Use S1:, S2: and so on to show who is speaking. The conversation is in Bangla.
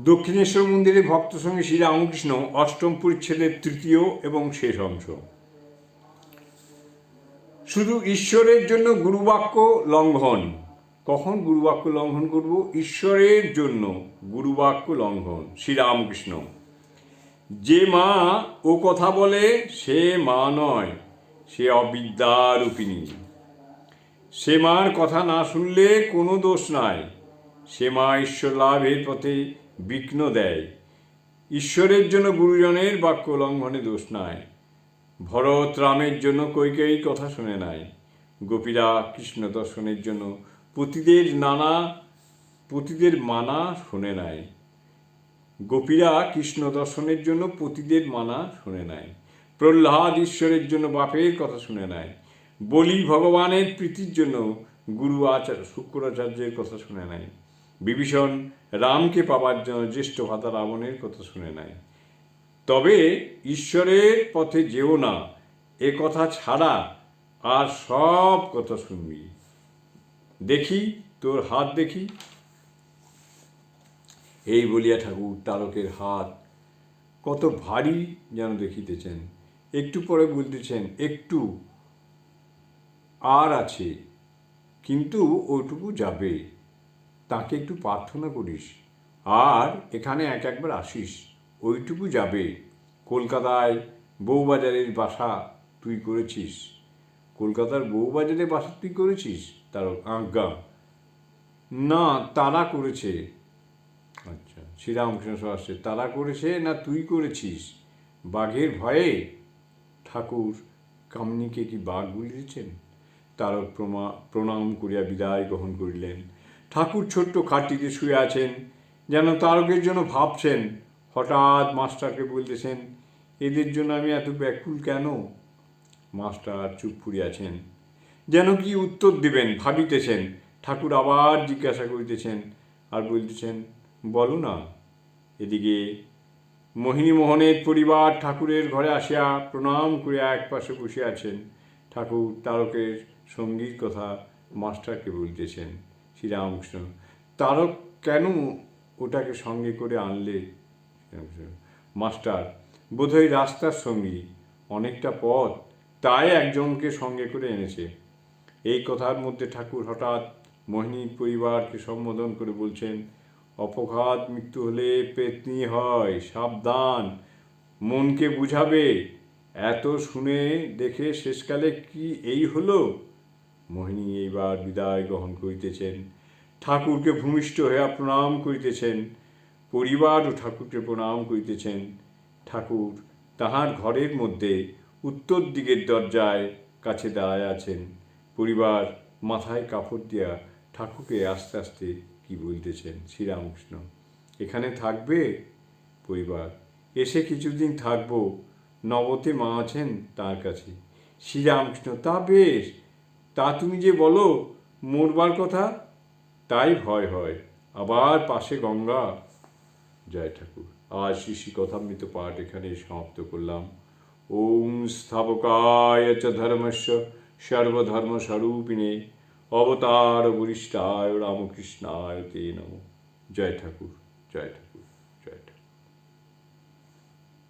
S1: দক্ষিণেশ্বর মন্দিরে ভক্ত সঙ্গে শ্রী রামকৃষ্ণ অষ্টম পরিচ্ছেদের তৃতীয় এবং শেষ অংশ। শুধু ঈশ্বরের জন্য গুরুবাক্য লঙ্ঘন। কখন গুরুবাক্য লঙ্ঘন করব? ঈশ্বরের জন্য গুরুবাক্য লঙ্ঘন। শ্রীরামকৃষ্ণ যে মা ও কথা বলে, সে মা নয়, সে অবিদ্যারূপিণী। সে মার কথা না শুনলে কোনো দোষ নাই, সে মা ঈশ্বর লাভের পথে বিঘ্ন দেয়। ঈশ্বরের জন্য গুরুজনের বাক্য লঙ্ঘনে দোষ নাই। ভরত রামের জন্য কৈকেয়ী কথা শুনে নাই। গোপীরা কৃষ্ণ দর্শনের জন্য পতিদের নানা, পতিদের মানা শুনে নাই। গোপীরা কৃষ্ণ দর্শনের জন্য পতিদের মানা শুনে নাই। প্রহ্লাদ ঈশ্বরের জন্য বাপের কথা শুনে নাই। বলি ভগবানের প্রীতির জন্য গুরু আচার্য, শুক্রাচার্যের কথা শুনে নাই। বিভীষণ রামকে পাবার জন্য জ্যেষ্ঠ ভাতা রাবণের কথা শুনে নাই তবে ঈশ্বরের পথে যেও না, এ কথা ছাড়া আর সব কথা শুনবি। দেখি, তোর হাত দেখি। এই বলিয়া ঠাকুর তারকের হাত কত ভারী যেন দেখিতেছেন। একটু পরে বলতেছেন একটু আর আছে, কিন্তু ওটুকু যাবে। তাকে একটু প্রার্থনা করিস। আর এখানে এক একবার আসিস। ওইটুকু যাবে। কলকাতায় বউবাজারের বাসা তুই করেছিস। কলকাতার বউবাজারে বাসা তুই করেছিস? তার আজ্ঞা। না, তারা করেছে। আচ্ছা শ্রীরামকৃষ্ণ সহস্রে তারা করেছে না তুই করেছিস? বাঘের ভয়ে? ঠাকুর, কামনিকে কি বাঘ বলিয়েছেন তারক প্রমা, প্রণাম করিয়া বিদায় গ্রহণ করিলেন। ঠাকুর ছোট্ট খাটটিতে শুয়ে আছেন, যেন তারকের জন্য ভাবছেন, হঠাৎ মাস্টারকে বলতেছেন, এদের জন্য আমি এত ব্যাকুল কেন? মাস্টার চুপ করিয়াছেন যেন কি উত্তর দিবেন ভাবিতেছেন। ঠাকুর আবার জিজ্ঞাসা করিতেছেন আর বলতেছেন, বলো না। এদিকে মোহিনী মোহনের পরিবার ঠাকুরের ঘরে আসিয়া প্রণাম করিয়া এক পাশে বসে আছেন। ঠাকুর তারকের সঙ্গীর কথা মাস্টারকে বলতেছেন শ্রীরামকৃষ্ণ তারক কেন ওটাকে সঙ্গে করে আনলে? মাস্টার, বোধহয় রাস্তার সঙ্গী, অনেকটা পথ তাই একজনকে সঙ্গে করে এনেছে। এই কথার মধ্যে ঠাকুর হঠাৎ মোহিনীর পরিবারকে সম্বোধন করে বলছেন, অপঘাত মৃত্যু হলে পেতনি হয়, সাবধান। মনকে বুঝাবে। এত শুনে দেখে শেষকালে কি এই হলো? মোহিনী এইবার বিদায় গ্রহণ করিতেছেন। ঠাকুরকে ভূমিষ্ঠ হইয়া প্রণাম করিতেছেন, পরিবার ও ঠাকুরকে প্রণাম করিতেছেন। ঠাকুর তাহার ঘরের মধ্যে উত্তর দিকের দরজায় কাছে দাঁড়ায় আছেন। পরিবার মাথায় কাপড় দিয়া ঠাকুরকে আস্তে আস্তে কি বলতেছেন? শ্রীরামকৃষ্ণ, এখানে থাকবে? পরিবার, এসে কিছুদিন থাকব, নবতে মা আছেন তার কাছে। শ্রীরামকৃষ্ণ, তা বেশ, তা তুমি যে বলো, মরবার কথা? তাই ভয় হয়। আবার পাশে গঙ্গা। জয় ঠাকুর। আর শিশি কথামৃত পাঠ এখানে সমাপ্ত করলাম। ওম স্থাপকায় চ সর্বধর্ম স্বরূপিণে অবতার বরিষ্ঠায় রামকৃষ্ণায় তে নম। জয় ঠাকুর জয় ঠাকুর।